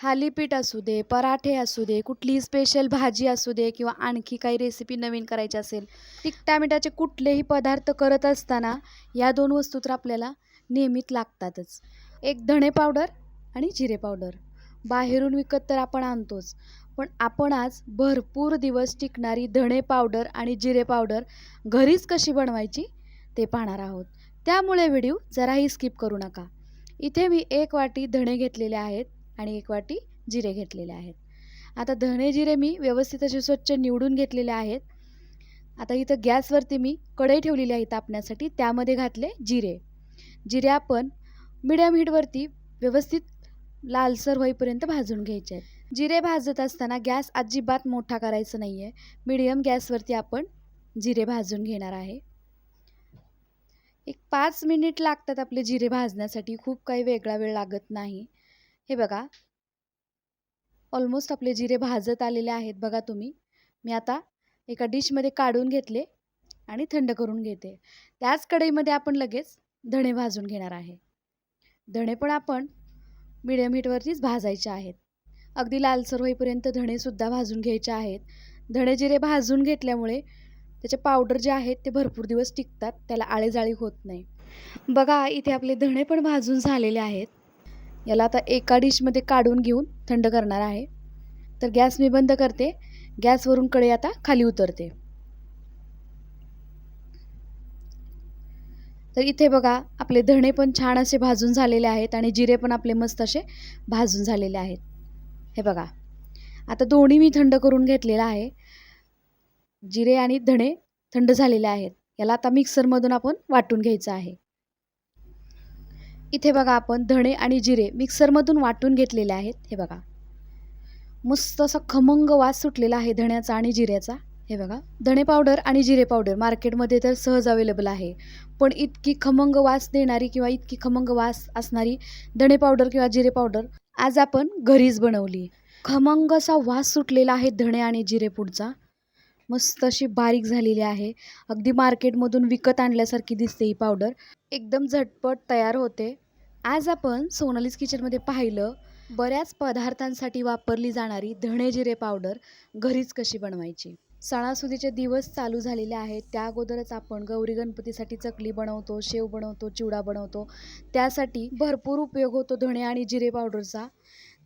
थालीपीठ असू दे पराठे असू दे कुठलीही स्पेशल भाजी असू दे किंवा आणखी काही रेसिपी नवीन करायची असेल तिखटा मिठाचे कुठलेही पदार्थ करत असताना या दोन वस्तू तर आपल्याला नेहमीच लागतातच. एक धणे पावडर आणि जिरे पावडर बाहेरून विकत तर आपण आणतोच पण आपण आज भरपूर दिवस टिकणारी धणे पावडर आणि जिरे पावडर घरीच कशी बनवायची ते पाहणार आहोत. त्यामुळे व्हिडिओ जराही स्किप करू नका. इथे मी एक वाटी धणे घेतलेले आहेत. आणि एक वाटी जिरे घेतलेले आहेत. आता धणे जिरे मी व्यवस्थित असे स्वच्छ निवडून घेतलेले आहेत. आता इथं गॅसवरती मी कढई ठेवलेली आहे तापण्यासाठी त्यामध्ये घातले जिरे. जिरे आपण मिडियम हीटवरती व्यवस्थित लालसर होईपर्यंत भाजून घ्यायचे आहेत. जिरे भाजत असताना गॅस अजिबात मोठा करायचा नाही आहे मिडियम गॅसवरती आपण जिरे भाजून घेणार आहे. एक पाच मिनिट लागतात आपले जिरे भाजण्यासाठी. खूप काही वेगळा वेळ लागत नाही. हे बघा. ऑलमोस्ट आपले जिरे भाजत आलेले आहेत बघा तुम्ही. मी आता एका डिशमध्ये काढून घेतले आणि थंड करून घेते. त्याच कढईमध्ये आपण लगेच धणे भाजून घेणार आहे. धणे पण आपण मिडियम हीटवरतीच भाजायचे आहेत. अगदी लालसर होईपर्यंत धणेसुद्धा भाजून घ्यायचे आहेत. धणे जिरे भाजून घेतल्यामुळे त्याचे पावडर जे आहेत ते भरपूर दिवस टिकतात. त्याला आळेजाळी होत नाही. बघा इथे आपले धणे पण भाजून झालेले आहेत. याला आता एका डिशमध्ये काढून घेऊन थंड करणार आहे. तर गॅस मी बंद करते. गॅसवरून कढई आता खाली उतरते. तर इथे बघा आपले धणे पण छान असे भाजून झालेले आहेत आणि जिरे पण आपले मस्त असे भाजून झालेले आहेत. हे बघा. आता दोन्ही मी थंड करून घेतलेला आहे. जिरे आणि धणे थंड झालेले आहेत. याला आता मिक्सरमधून आपण वाटून घ्यायचं आहे. इथे बघा आपण धणे आणि जिरे मिक्सरमधून वाटून घेतलेले आहेत. हे बघा. मस्त असा खमंग वास सुटलेला आहे धण्याचा आणि जिऱ्याचा. हे बघा. धणे पावडर आणि जिरे पावडर मार्केटमध्ये तर सहज अवेलेबल आहे. पण इतकी खमंग वास देणारी किंवा इतकी खमंग वास असणारी धणे पावडर किंवा जिरे पावडर आज आपण घरीच बनवली. खमंग असा वास सुटलेला आहे धणे आणि जिरे पुडचा मस्त अशी बारीक झालेली आहे. अगदी मार्केटमधून विकत आणल्यासारखी दिसते ही पावडर एकदम झटपट तयार होते. आज आपण सोनालीज किचनमध्ये पाहिलं बऱ्याच पदार्थांसाठी वापरली जाणारी धणे जिरे पावडर घरीच कशी बनवायची? सणासुदीचे दिवस चालू झालेले आहेत. त्या अगोदरच आपण गौरी गणपतीसाठी चकली बनवतो शेव बनवतो चिवडा बनवतो. त्यासाठी भरपूर उपयोग होतो धणे आणि जिरे पावडरचा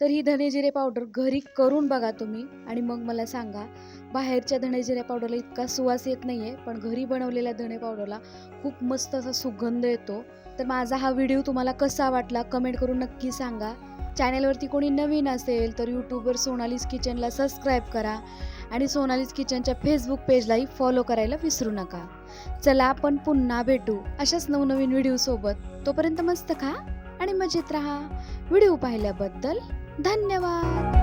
तर ही धनेजिरे पावडर घरी करून बघा तुम्ही आणि मग मला सांगा बाहेरच्या धणेजिरे पावडरला इतका सुवास येत नाही आहे पण घरी बनवलेल्या धणे पावडरला खूप मस्त असा सुगंध येतो. तर माझा हा व्हिडिओ तुम्हाला कसा वाटला कमेंट करून नक्की सांगा. चॅनलवरती कोणी नवीन असेल तर यूट्यूबवर सोनालीज किचनला सबस्क्राईब करा आणि सोनालीज किचनच्या फेसबुक पेजलाही फॉलो करायला विसरू नका. चला आपण पुन्हा भेटू अशाच नवनवीन व्हिडिओसोबत. तोपर्यंत मस्त खा आणि मजेत राहा. व्हिडिओ पाहिल्याबद्दल धन्यवाद.